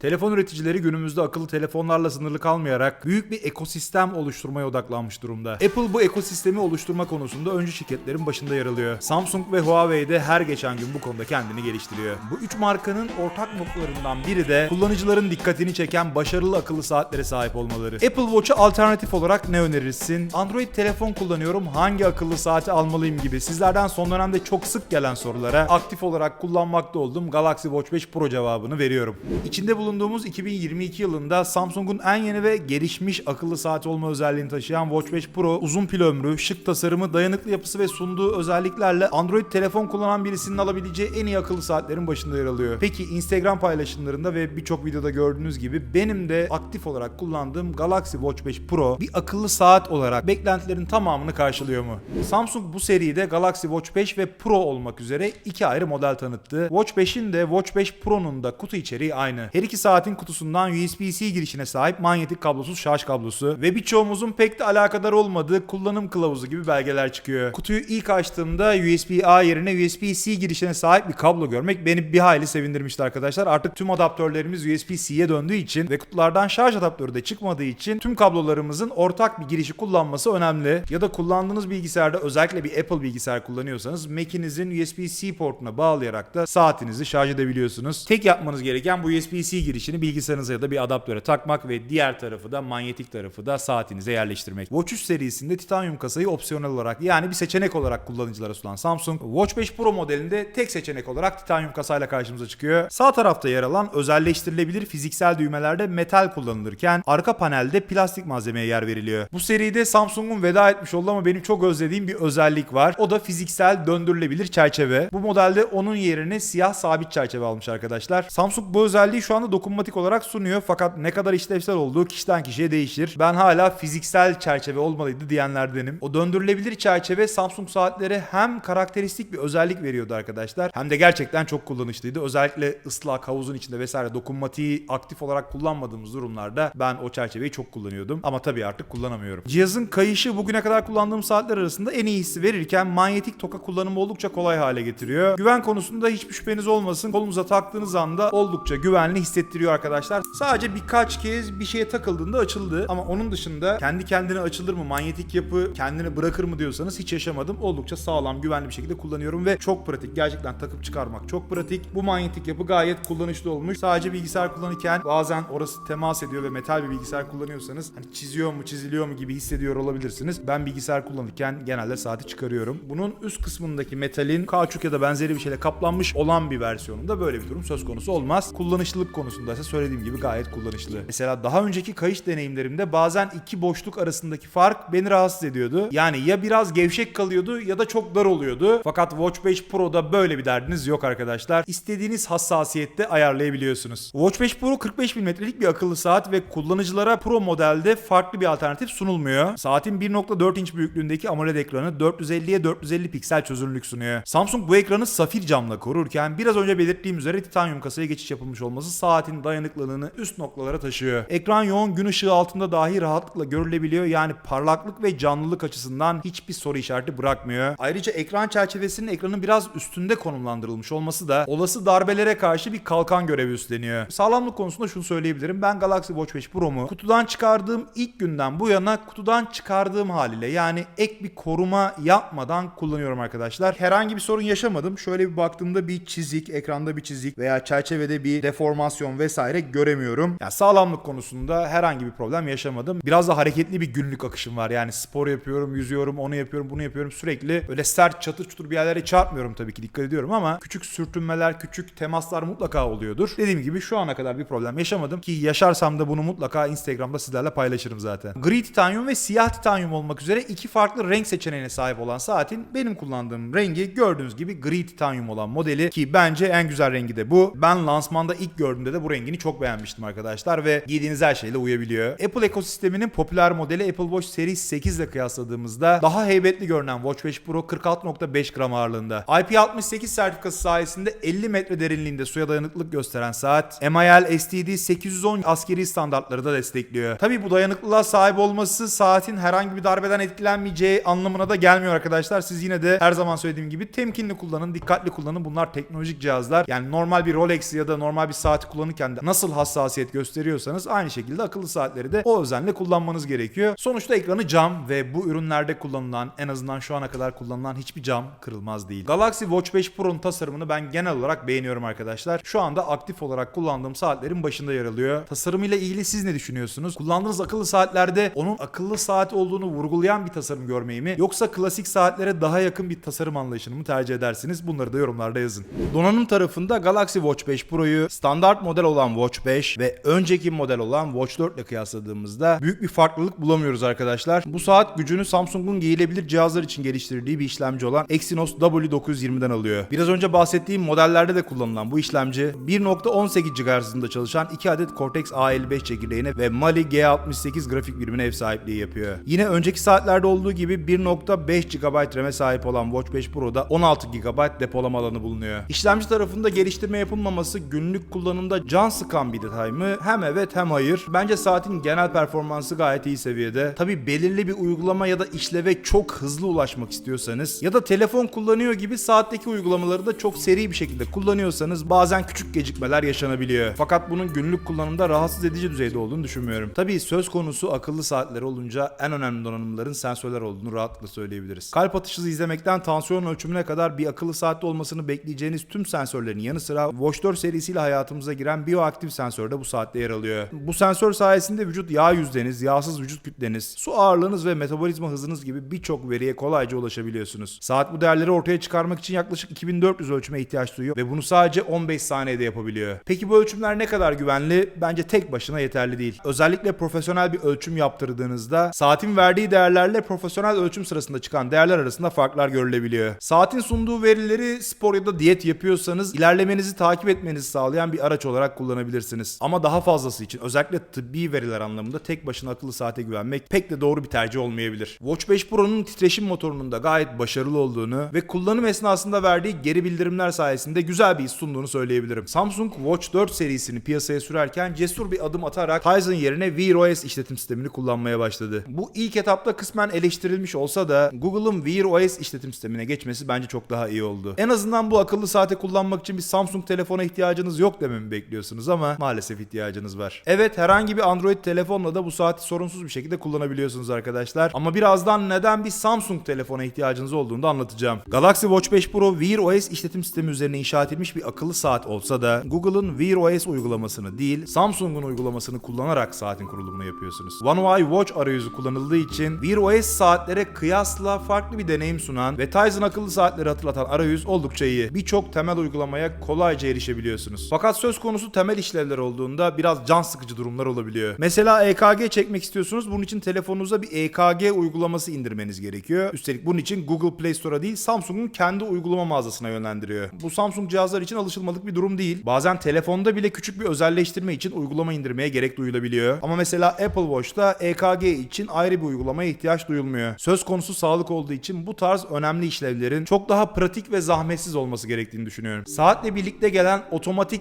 Telefon üreticileri günümüzde akıllı telefonlarla sınırlı kalmayarak büyük bir ekosistem oluşturmaya odaklanmış durumda. Apple bu ekosistemi oluşturma konusunda öncü şirketlerin başında yer alıyor. Samsung ve Huawei de her geçen gün bu konuda kendini geliştiriyor. Bu üç markanın ortak noktalarından biri de kullanıcıların dikkatini çeken başarılı akıllı saatlere sahip olmaları. Apple Watch'a alternatif olarak ne önerirsin? Android telefon kullanıyorum hangi akıllı saati almalıyım gibi sizlerden son dönemde çok sık gelen sorulara aktif olarak kullanmakta olduğum Galaxy Watch 5 Pro cevabını veriyorum. İçinde bulunduğumuz 2022 yılında Samsung'un en yeni ve gelişmiş akıllı saati olma özelliğini taşıyan Watch 5 Pro uzun pil ömrü, şık tasarımı, dayanıklı yapısı ve sunduğu özelliklerle Android telefon kullanan birisinin alabileceği en iyi akıllı saatlerin başında yer alıyor. Peki Instagram paylaşımlarında ve birçok videoda gördüğünüz gibi benim de aktif olarak kullandığım Galaxy Watch 5 Pro bir akıllı saat olarak beklentilerin tamamını karşılıyor mu? Samsung bu seride Galaxy Watch 5 ve Pro olmak üzere iki ayrı model tanıttı. Watch 5'in de Watch 5 Pro'nun da kutu içeriği aynı. Her iki saatin kutusundan USB-C girişine sahip manyetik kablosuz şarj kablosu ve birçoğumuzun pek de alakadar olmadığı kullanım kılavuzu gibi belgeler çıkıyor. Kutuyu ilk açtığımda USB-A yerine USB-C girişine sahip bir kablo görmek beni bir hayli sevindirmişti arkadaşlar. Artık tüm adaptörlerimiz USB-C'ye döndüğü için ve kutulardan şarj adaptörü de çıkmadığı için tüm kablolarımızın ortak bir girişi kullanması önemli. Ya da kullandığınız bilgisayarda özellikle bir Apple bilgisayar kullanıyorsanız Mac'inizin USB-C portuna bağlayarak da saatinizi şarj edebiliyorsunuz. Tek yapmanız gereken bu USB-C girişini bilgisayarınıza ya da bir adaptöre takmak ve diğer tarafı da manyetik tarafı da saatinize yerleştirmek. Watch 3 serisinde titanyum kasayı opsiyonel olarak yani bir seçenek olarak kullanıcılara sunan Samsung Watch 5 Pro modelinde tek seçenek olarak titanyum kasayla karşımıza çıkıyor. Sağ tarafta yer alan özelleştirilebilir fiziksel düğmelerde metal kullanılırken arka panelde plastik malzemeye yer veriliyor. Bu seride Samsung'un veda etmiş olduğu ama benim çok özlediğim bir özellik var. O da fiziksel döndürülebilir çerçeve. Bu modelde onun yerine siyah sabit çerçeve almış arkadaşlar. Samsung bu özelliği şu anda dokunmatik olarak sunuyor fakat ne kadar işlevsel olduğu kişiden kişiye değişir. Ben hala fiziksel çerçeve olmalıydı diyenlerdenim. O döndürülebilir çerçeve Samsung saatlere hem karakteristik bir özellik veriyordu arkadaşlar hem de gerçekten çok kullanışlıydı. Özellikle ıslak havuzun içinde vesaire dokunmatiği aktif olarak kullanmadığımız durumlarda ben o çerçeveyi çok kullanıyordum. Ama tabii artık kullanamıyorum. Cihazın kayışı bugüne kadar kullandığım saatler arasında en iyisi verirken manyetik toka kullanımı oldukça kolay hale getiriyor. Güven konusunda hiçbir şüpheniz olmasın. Kolunuza taktığınız anda oldukça güvenli hissettiriyor arkadaşlar. Sadece birkaç kez bir şeye takıldığında açıldı. Ama onun dışında kendi kendine açılır mı, manyetik yapı kendini bırakır mı diyorsanız hiç yaşamadım. Oldukça sağlam, güvenli bir şekilde kullanıyorum ve çok pratik. Gerçekten takıp çıkarmak çok pratik. Bu manyetik yapı gayet kullanışlı olmuş. Sadece bilgisayar kullanırken bazen orası temas ediyor ve metal bir bilgisayar kullanıyorsanız hani çiziyor mu, çiziliyor mu gibi hissediyor olabilirsiniz. Ben bilgisayar kullanırken genelde saati çıkarıyorum. Bunun üst kısmındaki metalin kauçuk ya da benzeri bir şeyle kaplanmış olan bir versiyonunda böyle bir durum söz konusu olmaz. Kullanışlılık konusunda ise söylediğim gibi gayet kullanışlı. Mesela daha önceki kayış deneyimlerimde bazen iki boşluk arasındaki fark beni rahatsız ediyordu. Yani ya biraz gevşek kalıyordu ya da çok dar oluyordu. Fakat Watch 5 Pro'da böyle bir derdiniz yok arkadaşlar. İstediğiniz hassasiyette ayarlayabiliyorsunuz. Watch 5 Pro 45 mm'lik bir akıllı saat ve kullanıcılara Pro modelde farklı bir alternatif sunulmuyor. Saatin 1.4 inç büyüklüğündeki AMOLED ekranı 450'ye 450 piksel çözünürlük sunuyor. Samsung bu ekranı safir camla korurken biraz önce belirttiğim üzere titanyum kasaya geçiş yapılmış olması saatin dayanıklılığını üst noktalara taşıyor. Ekran yoğun gün ışığı altında dahi rahatlıkla görülebiliyor yani parlaklık ve canlılık açısından hiçbir soru işareti bırakmıyor. Ayrıca ekran çerçevesinin ekranın biraz üstünde konumlandırılmış olması da olası darbelere karşı bir kalkan görevi üstleniyor. Sağlamlık konusunda şunu söyleyebilirim. Ben Galaxy Watch 5 Pro'mu kutudan çıkardığım ilk günden bu yana kutudan çıkardığım haliyle yani ek bir koruma yapmadan kullanıyorum arkadaşlar. Herhangi bir sorun yaşamadım. Şöyle bir baktığımda bir çizik, ekranda bir çizik veya çerçevede bir deformasyon vesaire göremiyorum. Yani sağlamlık konusunda herhangi bir problem yaşamadım. Biraz da hareketli bir günlük akışım var. Yani spor yapıyorum, yüzüyorum, onu yapıyorum, bunu yapıyorum. Sürekli öyle sert çatır çutur bir yerlere çarpmıyorum tabii ki dikkat ediyorum ama küçük sürtünmeler, küçük temaslar mutlaka oluyordur. Dediğim gibi şu ana kadar bir problem yaşamadım ki yaşarsam da bunu mutlaka Instagram'da sizlerle paylaşırım zaten. Gri titanyum ve siyah titanyum olmak üzere iki farklı renk seçeneğine sahip olan saatin benim kullandığım rengi gördüğünüz gibi gri titanyum olan modeli ki bence en güzel rengi de bu. Ben lansmanda ilk gördüğümde de bu rengini çok beğenmiştim arkadaşlar ve giydiğiniz her şeyle uyabiliyor. Apple ekosisteminin popüler modeli Apple Watch Series 8 ile kıyasladığımızda daha heybetli görünen Watch 5 Pro 46.5 gram ağırlığında. IP68 sertifikası sayesinde 50 metre derinliğinde suya dayanıklılık gösteren saat MIL STD 810 askeri standartları da destekliyor. Tabi bu dayanıklılığa sahip olması saatin herhangi bir darbeden etkilenmeyeceği anlamına da gelmiyor arkadaşlar. Siz yine de her zaman söylediğim gibi temkinli kullanın, dikkatli kullanın. Bunlar teknolojik cihazlar. Yani normal bir Rolex ya da normal bir saati kullanırken kullanırken de nasıl hassasiyet gösteriyorsanız aynı şekilde akıllı saatleri de o özenle kullanmanız gerekiyor. Sonuçta ekranı cam ve bu ürünlerde kullanılan en azından şu ana kadar kullanılan hiçbir cam kırılmaz değil. Galaxy Watch 5 Pro'nun tasarımını ben genel olarak beğeniyorum arkadaşlar. Şu anda aktif olarak kullandığım saatlerin başında yer alıyor. Tasarımıyla ilgili siz ne düşünüyorsunuz? Kullandığınız akıllı saatlerde onun akıllı saat olduğunu vurgulayan bir tasarım görmeyi mi yoksa klasik saatlere daha yakın bir tasarım anlayışını mı tercih edersiniz? Bunları da yorumlarda yazın. Donanım tarafında Galaxy Watch 5 Pro'yu standart model olan Watch 5 ve önceki model olan Watch 4 ile kıyasladığımızda büyük bir farklılık bulamıyoruz arkadaşlar. Bu saat gücünü Samsung'un giyilebilir cihazlar için geliştirdiği bir işlemci olan Exynos W920'den alıyor. Biraz önce bahsettiğim modellerde de kullanılan bu işlemci 1.18 GHz hızında çalışan 2 adet Cortex A55 çekirdeğine ve Mali G68 grafik birimine ev sahipliği yapıyor. Yine önceki saatlerde olduğu gibi 1.5 GB RAM'e sahip olan Watch 5 Pro'da 16 GB depolama alanı bulunuyor. İşlemci tarafında geliştirme yapılmaması günlük kullanımda can sıkan bir detay mı? Hem evet hem hayır. Bence saatin genel performansı gayet iyi seviyede. Tabi belirli bir uygulama ya da işleve çok hızlı ulaşmak istiyorsanız ya da telefon kullanıyor gibi saatteki uygulamaları da çok seri bir şekilde kullanıyorsanız bazen küçük gecikmeler yaşanabiliyor. Fakat bunun günlük kullanımda rahatsız edici düzeyde olduğunu düşünmüyorum. Tabi söz konusu akıllı saatler olunca en önemli donanımların sensörler olduğunu rahatlıkla söyleyebiliriz. Kalp atışı izlemekten tansiyon ölçümüne kadar bir akıllı saatte olmasını bekleyeceğiniz tüm sensörlerin yanı sıra Watch 4 serisiyle hayatımıza giren bioaktif sensör de bu saatte yer alıyor. Bu sensör sayesinde vücut yağ yüzdeniz, yağsız vücut kütleniz, su ağırlığınız ve metabolizma hızınız gibi birçok veriye kolayca ulaşabiliyorsunuz. Saat bu değerleri ortaya çıkarmak için yaklaşık 2400 ölçüme ihtiyaç duyuyor ve bunu sadece 15 saniyede yapabiliyor. Peki bu ölçümler ne kadar güvenli? Bence tek başına yeterli değil. Özellikle profesyonel bir ölçüm yaptırdığınızda saatin verdiği değerlerle profesyonel ölçüm sırasında çıkan değerler arasında farklar görülebiliyor. Saatin sunduğu verileri spor ya da diyet yapıyorsanız ilerlemenizi takip etmenizi sağlayan bir araç olarak kullanabilirsiniz. Ama daha fazlası için özellikle tıbbi veriler anlamında tek başına akıllı saate güvenmek pek de doğru bir tercih olmayabilir. Watch 5 Pro'nun titreşim motorunun da gayet başarılı olduğunu ve kullanım esnasında verdiği geri bildirimler sayesinde güzel bir his sunduğunu söyleyebilirim. Samsung Watch 4 serisini piyasaya sürerken cesur bir adım atarak Tizen yerine Wear OS işletim sistemini kullanmaya başladı. Bu ilk etapta kısmen eleştirilmiş olsa da Google'ın Wear OS işletim sistemine geçmesi bence çok daha iyi oldu. En azından bu akıllı saate kullanmak için bir Samsung telefona ihtiyacınız yok dememi bekliyorsunuz ama maalesef ihtiyacınız var. Evet herhangi bir Android telefonla da bu saati sorunsuz bir şekilde kullanabiliyorsunuz arkadaşlar. Ama birazdan neden bir Samsung telefona ihtiyacınız olduğunu da anlatacağım. Galaxy Watch 5 Pro Wear OS işletim sistemi üzerine inşa edilmiş bir akıllı saat olsa da Google'ın Wear OS uygulamasını değil Samsung'un uygulamasını kullanarak saatin kurulumunu yapıyorsunuz. One UI Watch arayüzü kullanıldığı için Wear OS saatlere kıyasla farklı bir deneyim sunan ve Tizen akıllı saatleri hatırlatan arayüz oldukça iyi. Birçok temel uygulamaya kolayca erişebiliyorsunuz. Fakat söz konusu temel işlevler olduğunda biraz can sıkıcı durumlar olabiliyor. Mesela EKG çekmek istiyorsunuz. Bunun için telefonunuza bir EKG uygulaması indirmeniz gerekiyor. Üstelik bunun için Google Play Store'a değil Samsung'un kendi uygulama mağazasına yönlendiriyor. Bu Samsung cihazlar için alışılmadık bir durum değil. Bazen telefonda bile küçük bir özelleştirme için uygulama indirmeye gerek duyulabiliyor. Ama mesela Apple Watch'ta EKG için ayrı bir uygulamaya ihtiyaç duyulmuyor. Söz konusu sağlık olduğu için bu tarz önemli işlevlerin çok daha pratik ve zahmetsiz olması gerektiğini düşünüyorum. Saatle birlikte gelen otomatik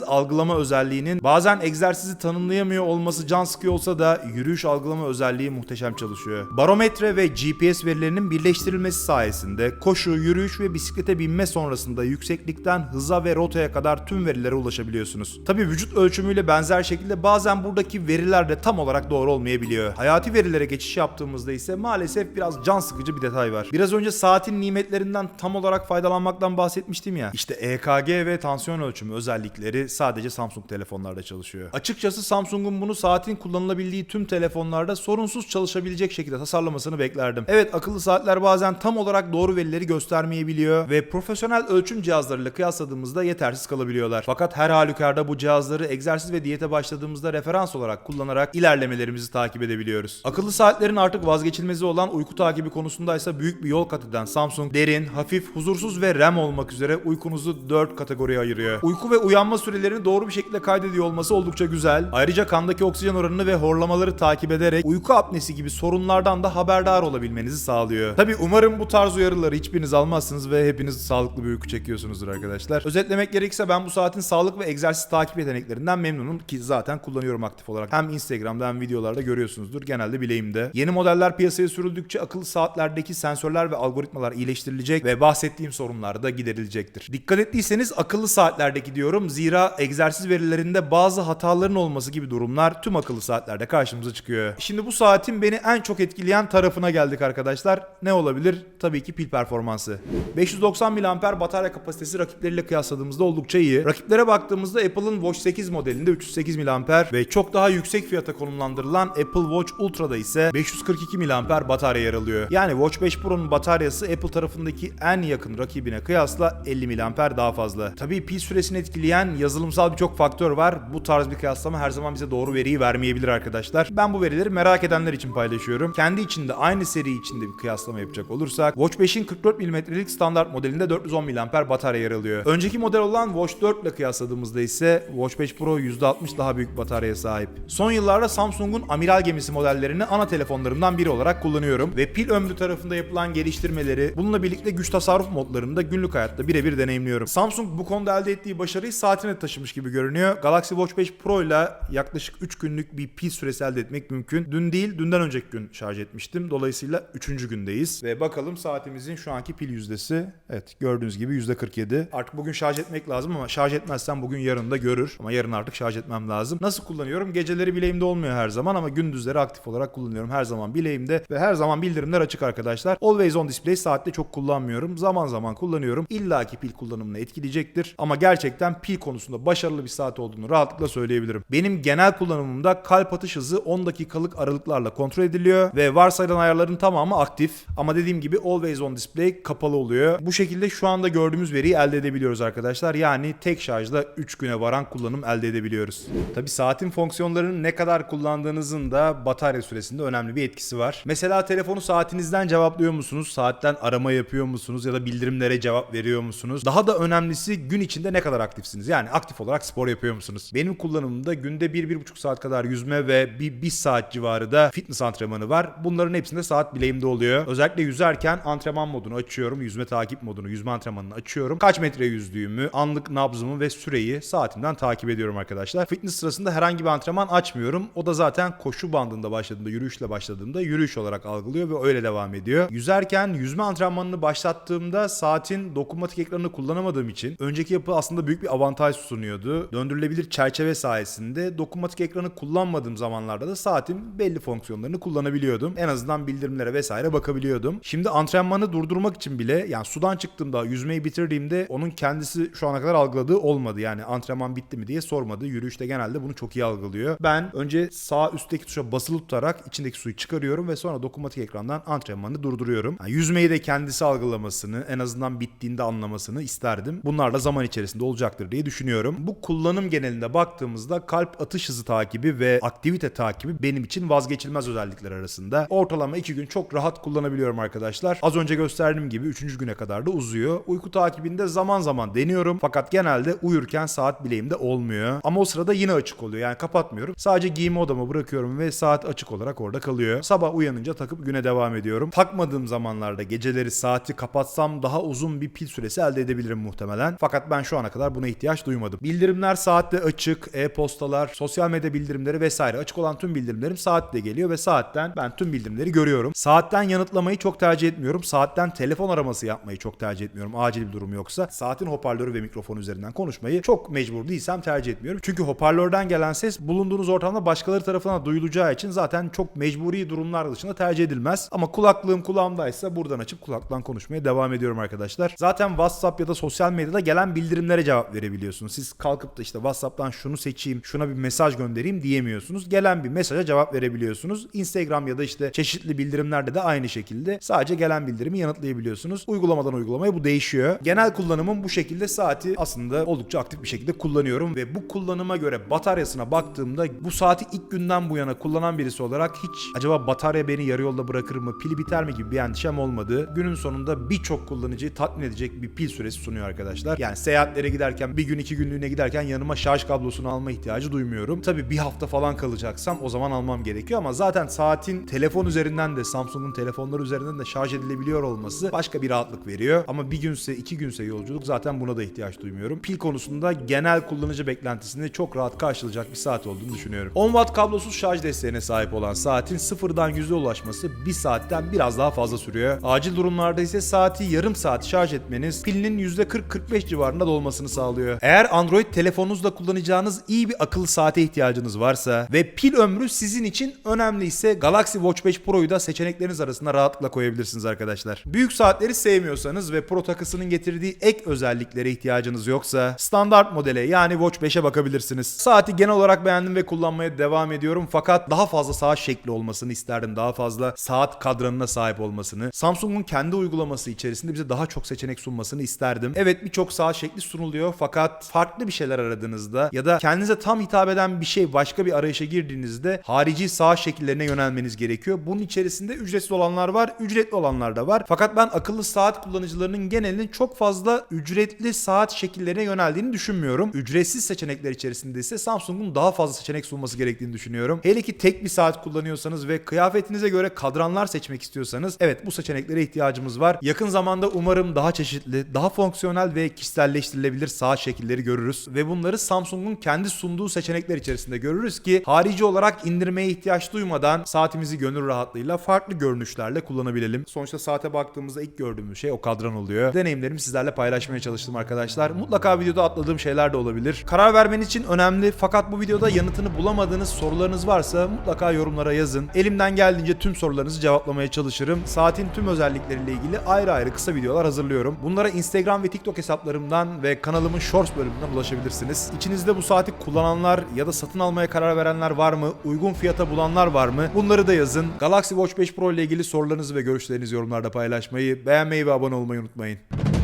egzersiz algılama özelliğinin bazen egzersizi tanımlayamıyor olması can sıkıyor olsa da yürüyüş algılama özelliği muhteşem çalışıyor. Barometre ve GPS verilerinin birleştirilmesi sayesinde koşu, yürüyüş ve bisiklete binme sonrasında yükseklikten hıza ve rotaya kadar tüm verilere ulaşabiliyorsunuz. Tabi vücut ölçümüyle benzer şekilde bazen buradaki veriler de tam olarak doğru olmayabiliyor. Hayati verilere geçiş yaptığımızda ise maalesef biraz can sıkıcı bir detay var. Biraz önce saatin nimetlerinden tam olarak faydalanmaktan bahsetmiştim ya. İşte EKG ve tansiyon ölçümü özellikleri sadece Samsung telefonlarda çalışıyor. Açıkçası Samsung'un bunu saatin kullanılabildiği tüm telefonlarda sorunsuz çalışabilecek şekilde tasarlamasını beklerdim. Evet akıllı saatler bazen tam olarak doğru verileri göstermeyebiliyor ve profesyonel ölçüm cihazlarıyla kıyasladığımızda yetersiz kalabiliyorlar. Fakat her halükarda bu cihazları egzersiz ve diyete başladığımızda referans olarak kullanarak ilerlemelerimizi takip edebiliyoruz. Akıllı saatlerin artık vazgeçilmezi olan uyku takibi konusundaysa büyük bir yol kat eden Samsung derin, hafif, huzursuz ve REM olmak üzere uykunuzu 4 kategoriye ayırıyor. Uyku ve uyanma sürelerini doğru bir şekilde kaydediyor olması oldukça güzel. Ayrıca kandaki oksijen oranını ve horlamaları takip ederek uyku apnesi gibi sorunlardan da haberdar olabilmenizi sağlıyor. Tabi umarım bu tarz uyarıları hiçbiriniz almazsınız ve hepiniz sağlıklı bir uyku çekiyorsunuzdur arkadaşlar. Özetlemek gerekirse ben bu saatin sağlık ve egzersiz takip yeteneklerinden memnunum ki zaten kullanıyorum aktif olarak. Hem Instagram'da hem videolarda görüyorsunuzdur. Genelde bileğimde. Yeni modeller piyasaya sürüldükçe akıllı saatlerdeki sensörler ve algoritmalar iyileştirilecek ve bahsettiğim sorunlar da giderilecektir. Dikkat ettiyseniz akıllı saatlerdeki diyorum zira veya egzersiz verilerinde bazı hataların olması gibi durumlar tüm akıllı saatlerde karşımıza çıkıyor. Şimdi bu saatin beni en çok etkileyen tarafına geldik arkadaşlar. Ne olabilir? Tabii ki pil performansı. 590 mAh batarya kapasitesi rakipleriyle kıyasladığımızda oldukça iyi. Rakiplere baktığımızda Apple'ın Watch 8 modelinde 308 mAh ve çok daha yüksek fiyata konumlandırılan Apple Watch Ultra'da ise 542 mAh batarya yer alıyor. Yani Watch 5 Pro'nun bataryası Apple tarafındaki en yakın rakibine kıyasla 50 mAh daha fazla. Tabii pil süresini etkileyen yazılımsal birçok faktör var. Bu tarz bir kıyaslama her zaman bize doğru veriyi vermeyebilir arkadaşlar. Ben bu verileri merak edenler için paylaşıyorum. Kendi içinde aynı seri içinde bir kıyaslama yapacak olursak Watch 5'in 44 mm'lik standart modelinde 410 mAh batarya yer alıyor. Önceki model olan Watch 4 ile kıyasladığımızda ise Watch 5 Pro %60 daha büyük bataryaya sahip. Son yıllarda Samsung'un amiral gemisi modellerini ana telefonlarımdan biri olarak kullanıyorum ve pil ömrü tarafında yapılan geliştirmeleri bununla birlikte güç tasarruf modlarını da günlük hayatta birebir deneyimliyorum. Samsung bu konuda elde ettiği başarıyı saatine taşımış gibi görünüyor. Galaxy Watch 5 Pro ile yaklaşık 3 günlük bir pil süresi elde etmek mümkün. Dün değil, dünden önceki gün şarj etmiştim. Dolayısıyla 3. gündeyiz. Ve bakalım saatimizin şu anki pil yüzdesi. Evet gördüğünüz gibi %47. Artık bugün şarj etmek lazım ama şarj etmezsem bugün yarın da görür. Ama yarın artık şarj etmem lazım. Nasıl kullanıyorum? Geceleri bileğimde olmuyor her zaman ama gündüzleri aktif olarak kullanıyorum. Her zaman bileğimde ve her zaman bildirimler açık arkadaşlar. Always on display saatte çok kullanmıyorum. Zaman zaman kullanıyorum. İlla ki pil kullanımını etkileyecektir. Ama gerçekten pil konusunda başarılı bir saat olduğunu rahatlıkla söyleyebilirim. Benim genel kullanımımda kalp atış hızı 10 dakikalık aralıklarla kontrol ediliyor ve varsayılan ayarların tamamı aktif. Ama dediğim gibi always on display kapalı oluyor. Bu şekilde şu anda gördüğümüz veriyi elde edebiliyoruz arkadaşlar. Yani tek şarjla 3 güne varan kullanım elde edebiliyoruz. Tabi saatin fonksiyonlarını ne kadar kullandığınızın da batarya süresinde önemli bir etkisi var. Mesela telefonu saatinizden cevaplıyor musunuz? Saatten arama yapıyor musunuz? Ya da bildirimlere cevap veriyor musunuz? Daha da önemlisi gün içinde ne kadar aktifsiniz? Yani aktif olarak spor yapıyor musunuz? Benim kullanımımda günde 1-1,5 saat kadar yüzme ve bir 1 saat civarı da fitness antrenmanı var. Bunların hepsinde saat bileğimde oluyor. Özellikle yüzerken antrenman modunu açıyorum. Yüzme takip modunu, yüzme antrenmanını açıyorum. Kaç metre yüzdüğümü, anlık nabzımı ve süreyi saatimden takip ediyorum arkadaşlar. Fitness sırasında herhangi bir antrenman açmıyorum. O da zaten koşu bandında başladığımda, yürüyüşle başladığımda yürüyüş olarak algılıyor ve öyle devam ediyor. Yüzerken yüzme antrenmanını başlattığımda saatin dokunmatik ekranını kullanamadığım için önceki yapı aslında büyük bir avantaj sunuyordu. Döndürülebilir çerçeve sayesinde dokunmatik ekranı kullanmadığım zamanlarda da saatin belli fonksiyonlarını kullanabiliyordum. En azından bildirimlere vesaire bakabiliyordum. Şimdi antrenmanı durdurmak için bile yani sudan çıktığımda yüzmeyi bitirdiğimde onun kendisi şu ana kadar algıladığı olmadı. Yani antrenman bitti mi diye sormadı. Yürüyüşte genelde bunu çok iyi algılıyor. Ben önce sağ üstteki tuşa basılı tutarak içindeki suyu çıkarıyorum ve sonra dokunmatik ekrandan antrenmanı durduruyorum. Yani yüzmeyi de kendisi algılamasını en azından bittiğinde anlamasını isterdim. Bunlar da zaman içerisinde olacaktır diye düşünüyorum. Bu kullanım genelinde baktığımızda kalp atış hızı takibi ve aktivite takibi benim için vazgeçilmez özellikler arasında. Ortalama 2 gün çok rahat kullanabiliyorum arkadaşlar. Az önce gösterdiğim gibi 3. güne kadar da uzuyor. Uyku takibinde zaman zaman deniyorum fakat genelde uyurken saat bileğimde olmuyor. Ama o sırada yine açık oluyor. Yani kapatmıyorum. Sadece giyinme odama bırakıyorum ve saat açık olarak orada kalıyor. Sabah uyanınca takıp güne devam ediyorum. Takmadığım zamanlarda geceleri saati kapatsam daha uzun bir pil süresi elde edebilirim muhtemelen. Fakat ben şu ana kadar buna ihtiyaç duymadım. Bildirimler saatte açık, e-postalar, sosyal medya bildirimleri vesaire açık olan tüm bildirimlerim saatte geliyor ve saatten ben tüm bildirimleri görüyorum. Saatten yanıtlamayı çok tercih etmiyorum. Saatten telefon araması yapmayı çok tercih etmiyorum. Acil bir durum yoksa. Saatin hoparlörü ve mikrofon üzerinden konuşmayı çok mecbur değilsem tercih etmiyorum. Çünkü hoparlörden gelen ses bulunduğunuz ortamda başkaları tarafından duyulacağı için zaten çok mecburi durumlar dışında tercih edilmez. Ama kulaklığım kulağımdaysa buradan açıp kulaktan konuşmaya devam ediyorum arkadaşlar. Zaten WhatsApp ya da sosyal medyada gelen bildirimlere cevap verebiliyorsunuz. Kalkıp da işte WhatsApp'tan şunu seçeyim, şuna bir mesaj göndereyim diyemiyorsunuz. Gelen bir mesaja cevap verebiliyorsunuz. Instagram ya da işte çeşitli bildirimlerde de aynı şekilde sadece gelen bildirimi yanıtlayabiliyorsunuz. Uygulamadan uygulamaya bu değişiyor. Genel kullanımım bu şekilde saati aslında oldukça aktif bir şekilde kullanıyorum ve bu kullanıma göre bataryasına baktığımda bu saati ilk günden bu yana kullanan birisi olarak hiç acaba batarya beni yarı yolda bırakır mı, pili biter mi gibi bir endişem olmadı. Günün sonunda birçok kullanıcıyı tatmin edecek bir pil süresi sunuyor arkadaşlar. Yani seyahatlere giderken bir gün iki günlüğüne giderken yanıma şarj kablosunu alma ihtiyacı duymuyorum. Tabii bir hafta falan kalacaksam o zaman almam gerekiyor ama zaten saatin telefon üzerinden de Samsung'un telefonları üzerinden de şarj edilebiliyor olması başka bir rahatlık veriyor. Ama bir günse iki günse yolculuk zaten buna da ihtiyaç duymuyorum. Pil konusunda genel kullanıcı beklentisini çok rahat karşılayacak bir saat olduğunu düşünüyorum. 10 watt kablosuz şarj desteğine sahip olan saatin sıfırdan yüze ulaşması bir saatten biraz daha fazla sürüyor. Acil durumlarda ise saati yarım saat şarj etmeniz pilinin %40-45 civarında dolmasını sağlıyor. Eğer Android telefonunuzda kullanacağınız iyi bir akıllı saate ihtiyacınız varsa ve pil ömrü sizin için önemliyse Galaxy Watch 5 Pro'yu da seçenekleriniz arasında rahatlıkla koyabilirsiniz arkadaşlar. Büyük saatleri sevmiyorsanız ve Pro takısının getirdiği ek özelliklere ihtiyacınız yoksa standart modele yani Watch 5'e bakabilirsiniz. Saati genel olarak beğendim ve kullanmaya devam ediyorum fakat daha fazla saat şekli olmasını isterdim. Daha fazla saat kadranına sahip olmasını. Samsung'un kendi uygulaması içerisinde bize daha çok seçenek sunmasını isterdim. Evet birçok saat şekli sunuluyor fakat farklı bir şeyler aradığınızda ya da kendinize tam hitap eden bir şey başka bir arayışa girdiğinizde harici saat şekillerine yönelmeniz gerekiyor. Bunun içerisinde ücretsiz olanlar var, ücretli olanlar da var. Fakat ben akıllı saat kullanıcılarının genelinin çok fazla ücretli saat şekillerine yöneldiğini düşünmüyorum. Ücretsiz seçenekler içerisinde ise Samsung'un daha fazla seçenek sunması gerektiğini düşünüyorum. Hele ki tek bir saat kullanıyorsanız ve kıyafetinize göre kadranlar seçmek istiyorsanız evet bu seçeneklere ihtiyacımız var. Yakın zamanda umarım daha çeşitli, daha fonksiyonel ve kişiselleştirilebilir saat şekilleri görürüz ve bunları Samsung'un kendi sunduğu seçenekler içerisinde görürüz ki harici olarak indirmeye ihtiyaç duymadan saatimizi gönül rahatlığıyla farklı görünüşlerle kullanabilelim. Sonuçta saate baktığımızda ilk gördüğümüz şey o kadran oluyor. Deneyimlerimi sizlerle paylaşmaya çalıştım arkadaşlar. Mutlaka videoda atladığım şeyler de olabilir. Karar vermeniz için önemli fakat bu videoda yanıtını bulamadığınız sorularınız varsa mutlaka yorumlara yazın. Elimden geldiğince tüm sorularınızı cevaplamaya çalışırım. Saatin tüm özellikleriyle ilgili ayrı ayrı kısa videolar hazırlıyorum. Bunlara Instagram ve TikTok hesaplarımdan ve kanalımın Shorts bölümünden ulaşabilirsiniz. İçinizde bu saati kullananlar ya da satın almaya karar verenler var mı? Uygun fiyata bulanlar var mı? Bunları da yazın. Galaxy Watch 5 Pro ile ilgili sorularınızı ve görüşlerinizi yorumlarda paylaşmayı, beğenmeyi ve abone olmayı unutmayın.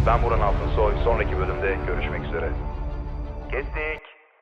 Ben Burhan Altınsoy. Sonraki bölümde görüşmek üzere. Kestik.